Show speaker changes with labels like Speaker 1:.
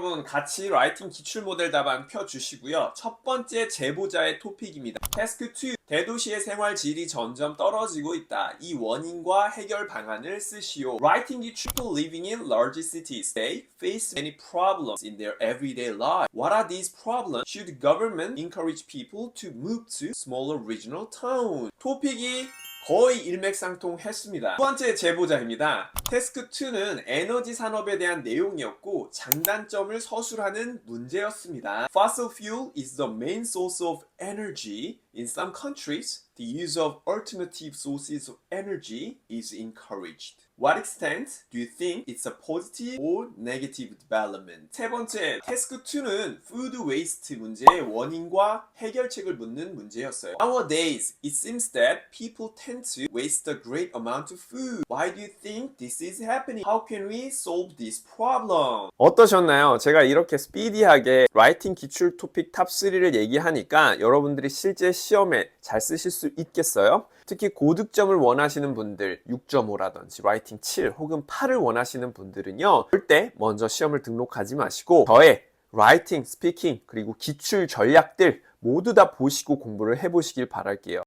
Speaker 1: 여러분 같이 라이팅 기출 모델 답안 펴주시고요. 첫 번째 제보자의 토픽입니다. 태스크 2. 대도시의 생활 질이 점점 떨어지고 있다. 이 원인과 해결 방안을 쓰시오. 라이팅 기출 people living in large cities. They face many problems in their everyday life. What are these problems? Should government encourage people to move to smaller regional towns? 토픽이 거의 일맥상통했습니다. 두 번째 제보자입니다. 태스크 2는 에너지 산업에 대한 내용이었고 장단점을 서술하는 문제였습니다. Fossil fuel is the main source of energy. In some countries, the use of alternative sources of energy is encouraged. What extent do you think it's a positive or negative development? 세 번째, 태스크 2는 food waste 문제의 원인과 해결책을 묻는 문제였어요. Nowadays, it seems that people tend to waste a great amount of food. Why do you think is happening? How can we solve this problem? 어떠셨나요? 제가 이렇게 스피디하게 라이팅 기출 토픽 탑 3를 얘기하니까 여러분들이 실제 시험에 잘 쓰실 수 있겠어요? 특히 고득점을 원하시는 분들 6.5라든지 라이팅 7 혹은 8을 원하시는 분들은요 절대 먼저 시험을 등록하지 마시고 저의 라이팅, 스피킹 그리고 기출 전략들 모두 다 보시고 공부를 해보시길 바랄게요